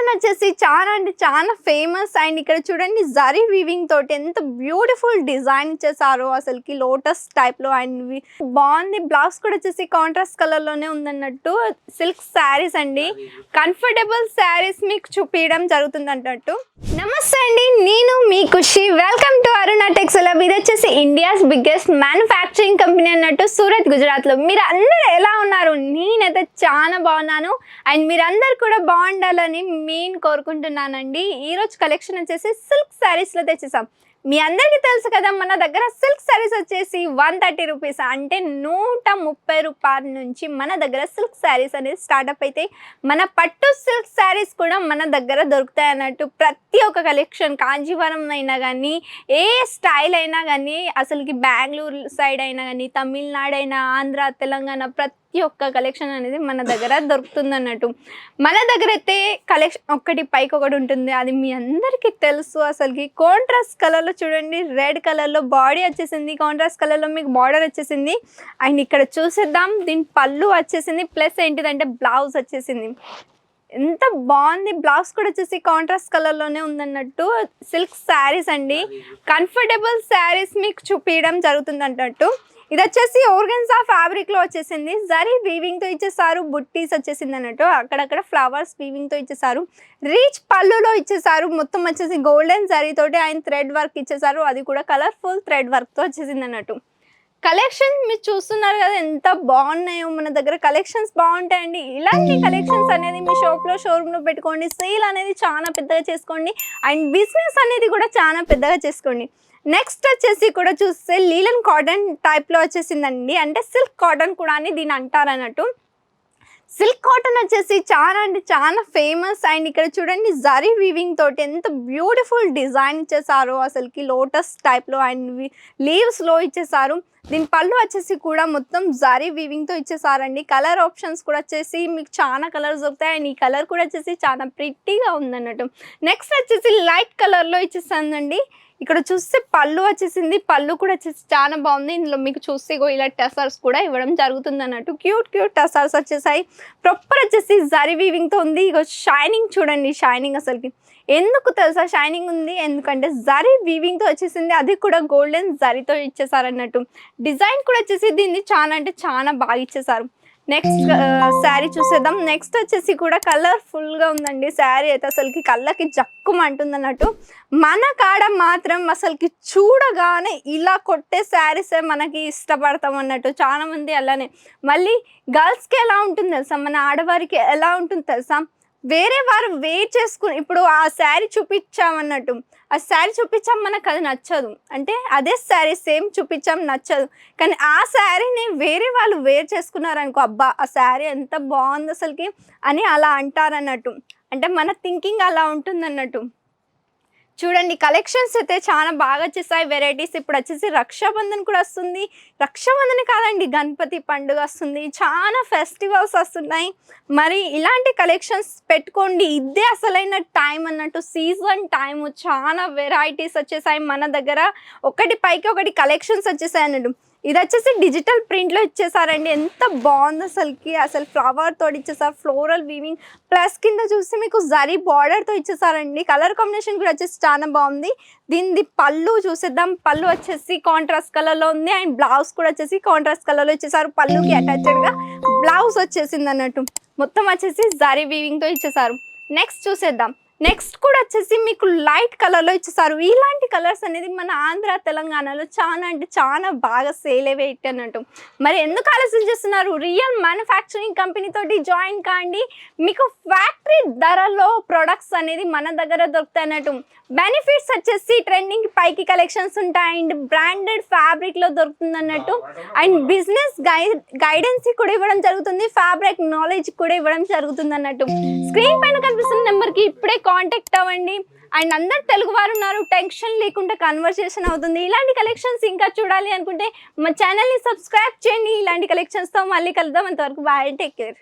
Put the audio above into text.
Pattern వచ్చేసి చాలా అంటే చాలా ఫేమస్ అండ్ ఇక్కడ చూడండి జరీ వీవింగ్ తోటి ఎంత బ్యూటిఫుల్ డిజైన్ ఇచ్చేసారు అసలుకి లోటస్ టైప్లో అండ్ బాగుంది. బ్లౌజ్ కూడా వచ్చేసి కాంట్రాస్ట్ కలర్లోనే ఉందన్నట్టు సిల్క్ శారీస్ అండి. కంఫర్టబుల్ శారీస్ మీకు చూపించడం జరుగుతుంది అన్నట్టు. నమస్తే అండి నేను మీ Khushi. Welcome to Aruna textile ఇది వచ్చేసి ఇండియాస్ బిగ్గెస్ట్ మ్యానుఫ్యాక్చరింగ్ కంపెనీ అన్నట్టు సూరత్ గుజరాత్లో మీరు అందరూ ఎలా ఉన్నారు? నేనైతే చాలా బాగున్నాను. అండ్ మీరందరు కూడా బాగుండాలని మెయిన్ కోరుకుంటున్నానండి. ఈరోజు కలెక్షన్ వచ్చేసి సిల్క్ శారీస్లో తెచ్చేసాం. మీ అందరికీ తెలుసు కదా మన దగ్గర సిల్క్ శారీస్ వచ్చేసి వన్ థర్టీ రూపీస్. అంటే నూట ముప్పై రూపాయల నుంచి మన దగ్గర సిల్క్ శారీస్ అనేది స్టార్ట్అప్ అయితే మన పట్టు సిల్క్ శారీస్ కూడా మన దగ్గర దొరుకుతాయి అన్నట్టు ప్రతి ఒక్క కలెక్షన్ కాంజీవరం అయినా కానీ ఏ స్టైల్ అయినా కానీ అసలుకి బెంగళూరు సైడ్ అయినా కానీ తమిళనాడు అయినా ఆంధ్ర తెలంగాణ ప్రతి ఒక్క కలెక్షన్ అనేది మన దగ్గర దొరుకుతుంది అన్నట్టు మన దగ్గర అయితే కలెక్షన్ ఒక్కటి పైకి ఒకటి ఉంటుంది. అది మీ అందరికీ తెలుసు అసలుకి. కాంట్రాస్ట్ కలర్లో చూడండి రెడ్ కలర్లో బాడీ వచ్చేసింది కాంట్రాస్ట్ కలర్లో మీకు బార్డర్ వచ్చేసింది. అండ్ ఇక్కడ చూసేద్దాం దీని పళ్ళు వచ్చేసింది ప్లస్ ఏంటిదంటే బ్లౌజ్ వచ్చేసింది. ఎంత బాగుంది బ్లౌజ్ కూడా వచ్చేసి కాంట్రాస్ట్ కలర్లోనే ఉందన్నట్టు. సిల్క్ శారీస్ అండి. కంఫర్టబుల్ శారీస్ మీకు చూపించడం జరుగుతుంది అన్నట్టు ఇది వచ్చేసి ఓర్గన్సా ఫ్యాబ్రిక్లో వచ్చేసింది. జరీ వీవింగ్తో ఇచ్చేసారు బుట్టీస్ వచ్చేసింది అన్నట్టు. అక్కడక్కడ ఫ్లవర్స్ వీవింగ్తో ఇచ్చేసారు. రీచ్ పళ్ళులో ఇచ్చేసారు. మొత్తం వచ్చేసి గోల్డెన్ జరీ తోటి ఆయన థ్రెడ్ వర్క్ ఇచ్చేసారు. అది కూడా కలర్ఫుల్ థ్రెడ్ వర్క్తో వచ్చేసింది అన్నట్టు. కలెక్షన్ మీరు చూస్తున్నారు కదా ఎంత బాగున్నాయో మన దగ్గర. కలెక్షన్స్ బాగుంటాయండి. ఇలాంటి కలెక్షన్స్ అనేది మీ షాప్లో షోరూంలో పెట్టుకోండి. సేల్ అనేది చాలా పెద్దగా చేసుకోండి. అండ్ బిజినెస్ అనేది కూడా చాలా పెద్దగా చేసుకోండి. నెక్స్ట్ వచ్చేసి కూడా చూస్తే లీలన్ కాటన్ టైప్లో వచ్చేసిందండి. అంటే సిల్క్ కాటన్ కూడా అని దీని అంటారు అన్నట్టు. సిల్క్ కాటన్ వచ్చేసి చాలా అంటే చాలా ఫేమస్ అండ్ ఇక్కడ చూడండి జరీ వీవింగ్ తోటి ఎంత బ్యూటిఫుల్ డిజైన్ ఇచ్చేసారు అసలుకి లోటస్ టైప్లో అండ్ లీవ్స్లో ఇచ్చేసారు. దీని పళ్ళు వచ్చేసి కూడా మొత్తం జరీ వీవింగ్తో ఇచ్చేసారండి. కలర్ ఆప్షన్స్ కూడా వచ్చేసి మీకు చాలా కలర్స్ దొరుకుతాయి అండ్ ఈ కలర్ కూడా వచ్చేసి చాలా ప్రిట్టీగా ఉందన్నట్టు. నెక్స్ట్ వచ్చేసి లైట్ కలర్లో ఇచ్చేసానండి. ఇక్కడ చూస్తే పళ్ళు వచ్చేసింది. పళ్ళు కూడా వచ్చేసి చాలా బాగుంది. ఇందులో మీకు చూస్తే ఇగో ఇలా టెసర్స్ కూడా ఇవ్వడం జరుగుతుంది అన్నట్టు. క్యూట్ క్యూట్ టెసర్స్ వచ్చేసాయి. ప్రాపర్ వచ్చేసి జరీ వీవింగ్తో ఉంది. ఇగో షైనింగ్ చూడండి. షైనింగ్ అసలుకి. ఎందుకు తెలుసా? షైనింగ్ ఉంది. ఎందుకంటే జరీ వీవింగ్తో వచ్చేసింది. అది కూడా గోల్డెన్ జరీతో ఇచ్చేసారు అన్నట్టు డిజైన్ కూడా వచ్చేసి దీన్ని చాలా అంటే చాలా బాగా ఇచ్చేసారు. నెక్స్ట్ శారీ చూసేద్దాం. నెక్స్ట్ వచ్చేసి కూడా కలర్ఫుల్గా ఉందండి. శారీ అయితే అసలుకి కళ్ళకి జక్కుమంటుంది అన్నట్టు మన కాడ మాత్రం అసలుకి చూడగానే ఇలా కొట్టే శారీసే మనకి ఇష్టపడతాం అన్నట్టు చాలా మంది అలానే. మళ్ళీ గర్ల్స్కి ఎలా ఉంటుంది తెలుసా? మన ఆడవారికి ఎలా ఉంటుంది తెలుసా? వేరే వారు వెయిట్ చేసుకుని ఇప్పుడు ఆ శారీ చూపించామన్నట్టు ఆ శారీ చూపించాం మనకు అది నచ్చదు. అంటే అదే శారీ సేమ్ చూపించాం నచ్చదు. కానీ ఆ శారీని వేరే వాళ్ళు వేర్ చేసుకున్నారనుకో అబ్బా ఆ శారీ ఎంత బాగుంది అసలుకి అని అలా అంటారన్నట్టు. అంటే మన థింకింగ్ అలా ఉంటుంది అన్నట్టు చూడండి కలెక్షన్స్ అయితే చాలా బాగా వచ్చేసాయి. వెరైటీస్ ఇప్పుడు వచ్చేసి రక్షాబంధన్ కూడా వస్తుంది. రక్షాబంధన్ కాదండి గణపతి పండుగ వస్తుంది. చాలా ఫెస్టివల్స్ వస్తున్నాయి. మరి ఇలాంటి కలెక్షన్స్ పెట్టుకోండి. ఇదే అసలైన టైం అన్నట్టు సీజన్ టైం చాలా వెరైటీస్ వచ్చేసాయి మన దగ్గర. ఒకటి పైకి ఒకటి కలెక్షన్స్ వచ్చేసాయి అన్నట్టు. ఇది వచ్చేసి డిజిటల్ ప్రింట్లో ఇచ్చేసారండి. ఎంత బాగుంది అసలుకి. అసలు ఫ్లవర్ తోటి ఇచ్చేసారు. ఫ్లోరల్ వీవింగ్ ప్లస్ కింద చూస్తే మీకు జరీ బార్డర్తో ఇచ్చేసారండి. కలర్ కాంబినేషన్ కూడా వచ్చేసి చాలా బాగుంది. దీనిది పళ్ళు చూసేద్దాం. పళ్ళు వచ్చేసి కాంట్రాస్ట్ కలర్లో ఉంది. అండ్ బ్లౌజ్ కూడా వచ్చేసి కాంట్రాస్ట్ కలర్లో ఇచ్చేసారు. పళ్ళుకి అటాచ్డ్గా బ్లౌజ్ వచ్చేసింది అన్నట్టు మొత్తం వచ్చేసి జరీ వీవింగ్తో ఇచ్చేసారు. నెక్స్ట్ చూసేద్దాం. నెక్స్ట్ కూడా వచ్చేసి మీకు లైట్ కలర్లో ఇచ్చేసారు. ఇలాంటి కలర్స్ అనేది మన ఆంధ్ర తెలంగాణలో చాలా అంటే చాలా బాగా సేల్ అయ్యే అన్నట్టు మరి ఎందుకు ఆలోచన చేస్తున్నారు? రియల్ మ్యానుఫ్యాక్చరింగ్ కంపెనీ తోటి జాయిన్ కాండి. మీకు ఫ్యాక్టరీ ధరలో ప్రొడక్ట్స్ అనేది మన దగ్గర దొరుకుతాయి అన్నట్టు బెనిఫిట్స్ వచ్చేసి ట్రెండింగ్ పైకి కలెక్షన్స్ ఉంటాయి. అండ్ బ్రాండెడ్ ఫ్యాబ్రిక్లో దొరుకుతుంది అన్నట్టు అండ్ బిజినెస్ గై గైడెన్స్ కూడా ఇవ్వడం జరుగుతుంది. ఫ్యాబ్రిక్ నాలెడ్జ్ కూడా ఇవ్వడం జరుగుతుంది అన్నట్టు స్క్రీన్ పైన కనిపిస్తున్న నెంబర్కి ఇప్పుడే కాంటాక్ట్ అవ్వండి. అండ్ అందరు తెలుగు వారు ఉన్నారు టెన్షన్ లేకుండా కన్వర్సేషన్ అవుతుంది. ఇలాంటి కలెక్షన్స్ ఇంకా చూడాలి అనుకుంటే మా ఛానల్ని సబ్స్క్రైబ్ చేయండి. ఇలాంటి కలెక్షన్స్తో మళ్ళీ కలుద్దాం. అంతవరకు బాయ్ టేక్ కేర్